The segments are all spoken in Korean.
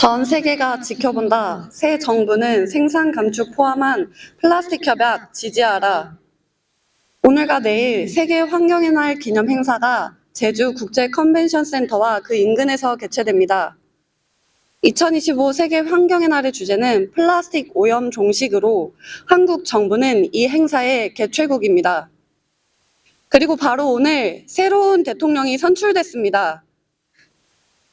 전 세계가 지켜본다. 새 정부는 생산 감축 포함한 플라스틱 협약 지지하라. 오늘과 내일 세계 환경의 날 기념 행사가 제주 국제 컨벤션 센터와 그 인근에서 개최됩니다. 2025 세계 환경의 날의 주제는 플라스틱 오염 종식으로 한국 정부는 이 행사의 개최국입니다. 그리고 바로 오늘 새로운 대통령이 선출됐습니다.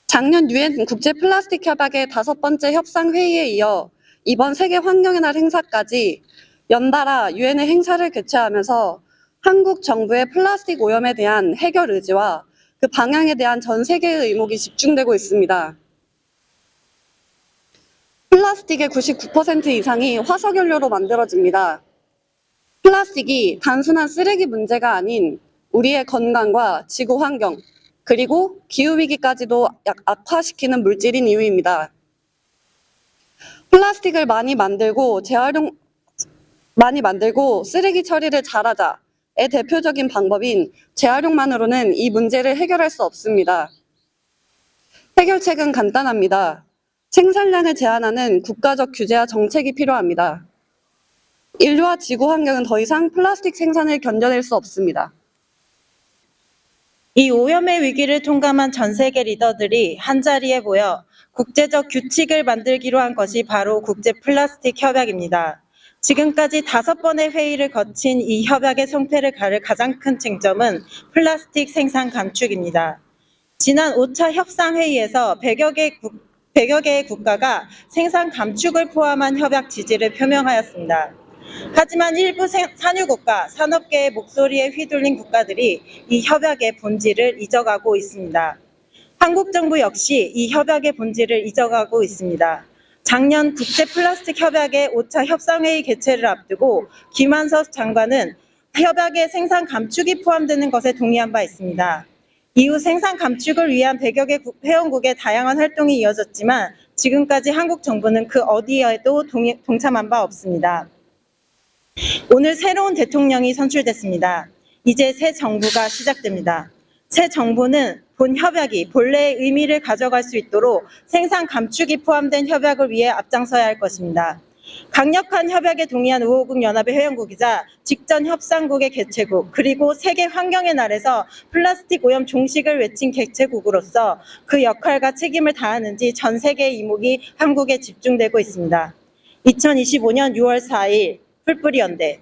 작년 유엔 국제 플라스틱 협약의 다섯 번째 협상 회의에 이어 이번 세계 환경의 날 행사까지 연달아 유엔의 행사를 개최하면서 한국 정부의 플라스틱 오염에 대한 해결 의지와 그 방향에 대한 전 세계의 의목이 집중되고 있습니다. 플라스틱의 99% 이상이 화석연료로 만들어집니다. 플라스틱이 단순한 쓰레기 문제가 아닌 우리의 건강과 지구 환경, 그리고 기후위기까지도 약- 악화시키는 물질인 이유입니다. 플라스틱을 많이 만들고 재활용, 많이 만들고 쓰레기 처리를 잘하자의 대표적인 방법인 재활용만으로는 이 문제를 해결할 수 없습니다. 해결책은 간단합니다. 생산량을 제한하는 국가적 규제와 정책이 필요합니다. 인류와 지구 환경은 더 이상 플라스틱 생산을 견뎌낼 수 없습니다. 이 오염의 위기를 통감한 전 세계 리더들이 한자리에 모여 국제적 규칙을 만들기로 한 것이 바로 국제 플라스틱 협약입니다. 지금까지 다섯 번의 회의를 거친 이 협약의 성패를 가를 가장 큰 쟁점은 플라스틱 생산 감축입니다. 지난 5차 협상회의에서 100여, 개 국, 100여 개의 국가가 생산 감축을 포함한 협약 지지를 표명하였습니다. 하지만 일부 생- 산유국가, 산업계의 목소리에 휘둘린 국가들이 이 협약의 본질을 잊어가고 있습니다. 한국 정부 역시 이 협약의 본질을 잊어가고 있습니다. 작년 국제 플라스틱 협약의 5차 협상회의 개최를 앞두고 김한석 장관은 협약의 생산 감축이 포함되는 것에 동의한 바 있습니다. 이후 생산 감축을 위한 100여 개 국- 회원국의 다양한 활동이 이어졌지만 지금까지 한국 정부는 그 어디에도 동참한 바 없습니다. 오늘 새로운 대통령이 선출됐습니다. 이제 새 정부가 시작됩니다. 새 정부는 본 협약이 본래의 의미를 가져갈 수 있도록 생산 감축이 포함된 협약을 위해 앞장서야 할 것입니다. 강력한 협약에 동의한 5호국 연합의 회원국이자 직전 협상국의 개최국 그리고 세계 환경의 날에서 플라스틱 오염 종식을 외친 개최국으로서 그 역할과 책임을 다하는지 전 세계의 이목이 한국에 집중되고 있습니다. 2025년 6월 4일 풀뿌리 연대